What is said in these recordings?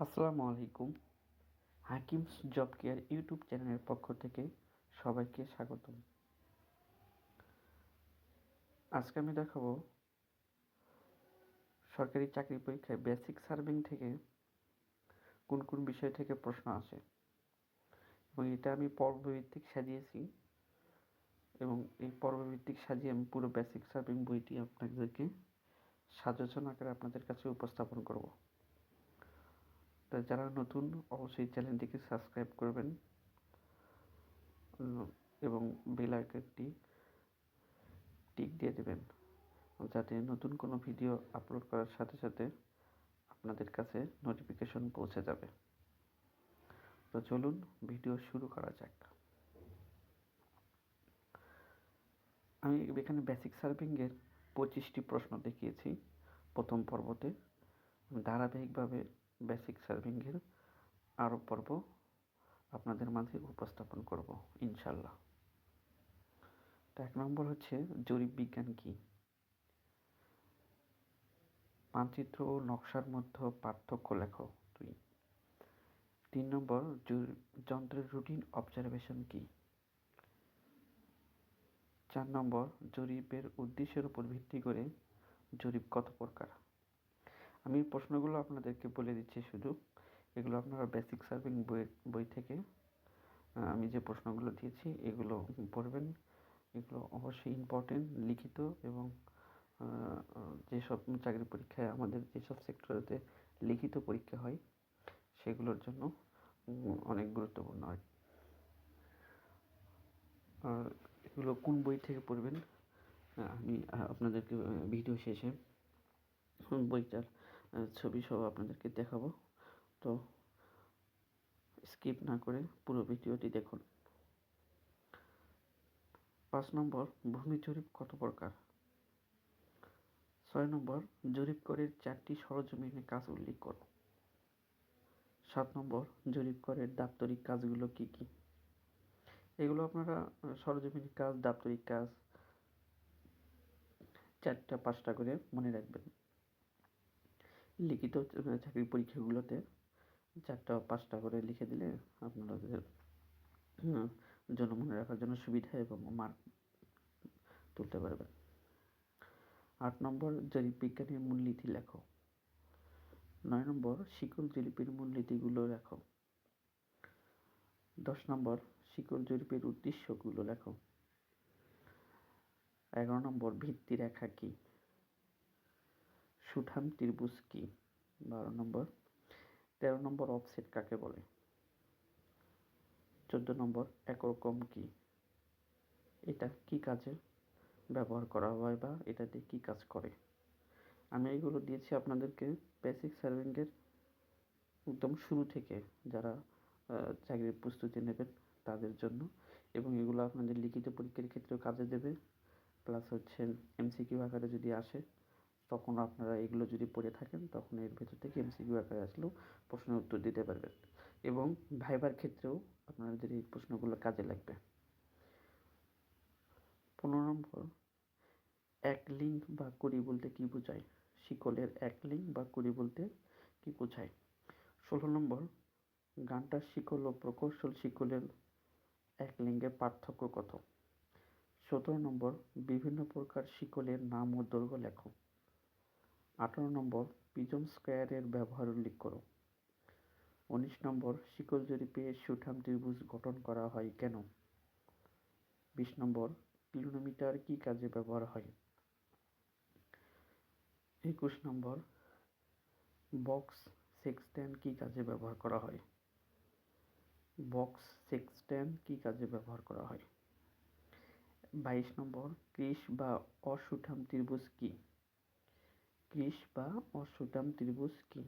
আসসালামু আলাইকুম। হাকিমস job care YouTube চ্যানেলের পক্ষ থেকে সবাইকে স্বাগতম। আজকে আমি দেখাবো সরকারি চাকরি পরীক্ষায় বেসিক সার্ভিং থেকে কোন কোন বিষয় থেকে প্রশ্ন আসে। এবং এটা আমি পর্বভিত্তিক সাজিয়েছি এবং এই পর্বভিত্তিক সাজিয়ে আমি পুরো বেসিক সার্ভিং বইটি আপনাদেরকে সাজেশন আকারে আপনাদের কাছে উপস্থাপন করব। তা যারা নতুন, অবশ্যই চ্যানেলটিকে সাবস্ক্রাইব করবেন। এবং বেল আইকনটি টিক দিয়ে দেবেন, যাতে নতুন কোনো ভিডিও আপলোড করার সাথে সাথে আপনাদের কাছে নোটিফিকেশন পৌঁছে যাবে। তো চলুন, ভিডিও শুরু করা যাক। আমি এখানে বেসিক সার্ভিংয়ের পঁচিশটি প্রশ্ন দেখিয়েছি। প্রথম পর্বতে, ধারাবাহিকভাবে বেসিক সার্ভিংয়ের আরও পর্ব আপনাদের মাঝে উপস্থাপন করব ইনশাল্লাহ তো এক নম্বর হচ্ছে জরিপ বিজ্ঞান কি? মানচিত্র ও নকশার মধ্যে পার্থক্য লেখো তুই তিন নম্বর যন্ত্রের রুটিন অবজারভেশন কি? চার নম্বর, জরিপের উদ্দেশ্যের উপর ভিত্তি করে জরিপ কত প্রকার? আমি প্রশ্নগুলো আপনাদেরকে বলে দিচ্ছি শুধু। এগুলো আপনারা বেসিক সার্ভিং বই বই থেকে আমি যে প্রশ্নগুলো দিয়েছি, এগুলো পড়বেন। এগুলো অবশ্যই ইম্পর্টেন্ট লিখিত এবং যেসব চাকরি পরীক্ষায় আমাদের যেসব সেক্টরেতে লিখিত পরীক্ষা হয়, সেগুলোর জন্য অনেক গুরুত্বপূর্ণ হয়। আর এগুলো কোন বই থেকে পড়বেন? আমি আপনাদেরকে ভিডিও শেষে বইটার ছবি সহ আপনাদেরকে দেখাবো। তো স্কিপ না করে পুরো ভিডিওটি দেখুন। পাঁচ নম্বর, ভূমি জরিপ কত প্রকার? ছয় নম্বর, জরিপ করে চারটি সরজমিনে কাজ উল্লেখ করো। সাত নম্বর, জরিপ করে দাপ্তরিক কাজগুলো কি কি? এগুলো আপনারা সরজমিনী কাজ, দাপ্তরিক কাজ, চারটা, পাঁচটা করে মনে রাখবেন। লিখিত চাকরির পরীক্ষাগুলোতে চারটা, পাঁচটা করে লিখে দিলে আপনাদের জন্য মনে রাখার জন্য সুবিধা এবং মার্ক তুলতে পারবেন। আট নম্বর জরিপ বিজ্ঞানের মূলনীতি লেখো। নয় নম্বর, শিকল জরিপের মূলনীতিগুলো লেখো। দশ নম্বর, শিকল জরিপের উদ্দেশ্যগুলো লেখো। এগারো নম্বর, ভিত্তি রেখা কী? সুঠাম ত্রিভুজ কি? বারো নম্বর। তেরো নম্বর অফসেট কাকে বলে? চোদ্দ নম্বর, একরকম কি? এটা কি কাজে ব্যবহার করা হয় বা এটা দিয়ে কী কাজ করে? আমি এইগুলো দিয়েছি আপনাদেরকে বেসিক সার্ভিংয়ের একদম শুরু থেকে যারা চাকরির প্রস্তুতি নেবেন তাদের জন্য এবং এগুলো আপনাদের লিখিত পরীক্ষার ক্ষেত্রেও কাজে দেবে। প্লাস হচ্ছে এমসিকিউ আকারে যদি আসে তখন আপনারা এগুলো যদি পড়ে থাকেন, তখন এর ভেতর থেকে এমসিকিউ আকারে আসলেও প্রশ্নের উত্তর দিতে পারবেন। এবং ভাইবার ক্ষেত্রেও আপনাদের এই প্রশ্নগুলো কাজে লাগবে। পনেরো নম্বর, এক লিঙ্ক বা কুড়ি বলতে কি বোঝায়? শিকলের এক লিঙ্ক বা কুড়ি বলতে কি বোঝায়? ষোলো নম্বর গানটার শিকল ও প্রকৌশল শিকলের এক লিঙ্গের পার্থক্য কত? সতেরো নম্বর, বিভিন্ন প্রকার শিকলের নাম ও দৈর্ঘ্য লেখো। আঠারো নম্বর, পিজন স্কোয়ারের ব্যবহার উল্লেখ করো। উনিশ নম্বর, শিকল জরিপে সুঠাম ত্রিভুজ গঠন করা হয় কেন? বিশ নম্বর কিলোমিটার কি কাজে ব্যবহার হয়? একুশ নম্বর, বক্স সেক্সটেন কি কাজে ব্যবহার করা হয়? বক্স সেক্সটেন কি কাজে ব্যবহার করা হয়? বাইশ নম্বর, ক্রিস বা অসুঠাম ত্রিভুজ কী? ক্রিস বা অশ্বটাম ত্রিভুজ কি?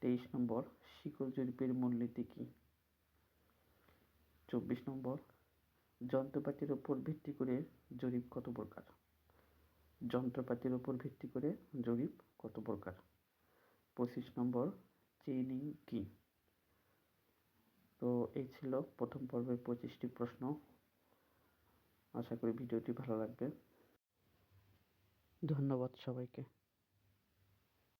তেইশ নম্বর, শিকল জরিপের মূলনীতি কি? চব্বিশ নম্বর, যন্ত্রপাতির ওপর ভিত্তি করে জরিপ কত প্রকার? যন্ত্রপাতির ওপর ভিত্তি করে জরিপ কত প্রকার? পঁচিশ নম্বর, চেইনিং কি? তো এই ছিল প্রথম পর্বের পঁচিশটি প্রশ্ন। আশা করি ভিডিওটি ভালো লাগবে। ধন্যবাদ সবাইকে।